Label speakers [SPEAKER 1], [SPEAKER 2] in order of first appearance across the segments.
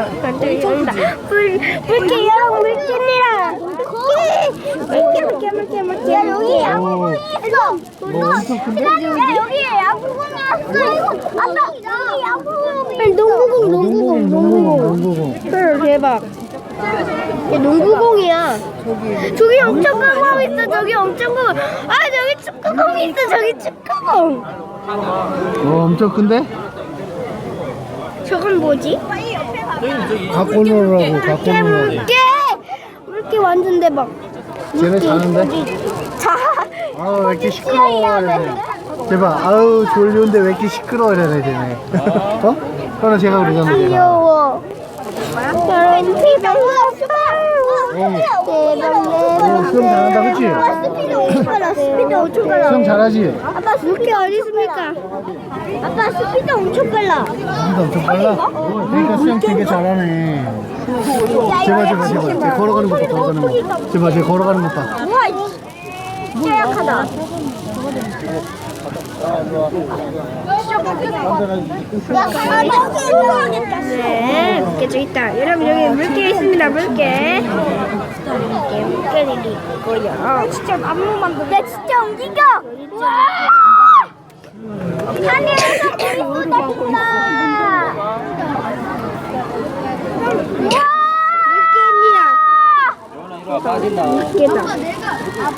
[SPEAKER 1] 완전히 온다. 물, 물개. 물개, 물개, 물개. 야, 여기 양구공이 있어.
[SPEAKER 2] 뭐 엄청 큰데?
[SPEAKER 1] 야, 여기 양구공이 왔어. 아빠, 여기 양구공이 농구공, 농구공, 농구공.
[SPEAKER 2] 농구공.
[SPEAKER 1] 헐, 대박. 얘 농구공이야. 저기. 엄청 큰 공 있어. 저기 엄청 큰. 아, 저기 축구공이 있어. 저기 축구공.
[SPEAKER 2] 어, 엄청 큰데?
[SPEAKER 1] 저건 뭐지?
[SPEAKER 2] 갖고 놀으라고, 갖고 놀으라고.
[SPEAKER 1] 물개 물개 완전 대박
[SPEAKER 2] 쟤네 자는데?
[SPEAKER 1] 자
[SPEAKER 2] 아우, 왜 이렇게 시끄러워, 이러네. 제발, 아우, 졸려운데 왜 이렇게 시끄러워, 이러네, 쟤네. 어? 그러나 제가 그러잖아, 제가.
[SPEAKER 1] 귀여워 여러분 피방 대박
[SPEAKER 2] 어, 수영 잘한다, 그치?
[SPEAKER 1] 스피드 엄청 빨라 스피드 엄청 빨라
[SPEAKER 2] 수영 잘하지?
[SPEAKER 1] 아빠 어디 있습니까? 아빠 스피드 엄청 빨라
[SPEAKER 2] 수영도 엄청 빨라? 그러니까 수영 되게 잘하네. 제발, 제발, 제발. 쟤 걸어가는 것 봐, 걸어가는 거. 제발, 쟤 걸어가는 것 봐.
[SPEAKER 1] 우와 계약하다 네, 물개 저기 있다. 여러분 여기 물개 있습니다. 물개. 물개 물개들이 있고요. 진짜 안무 만들. 나 진짜 움직여. 와! 하늘에서 불이 쏟아진다. 물개입니다. 물개다.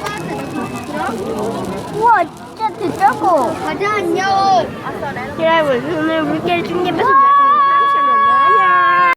[SPEAKER 1] 우와 진짜 대짜고.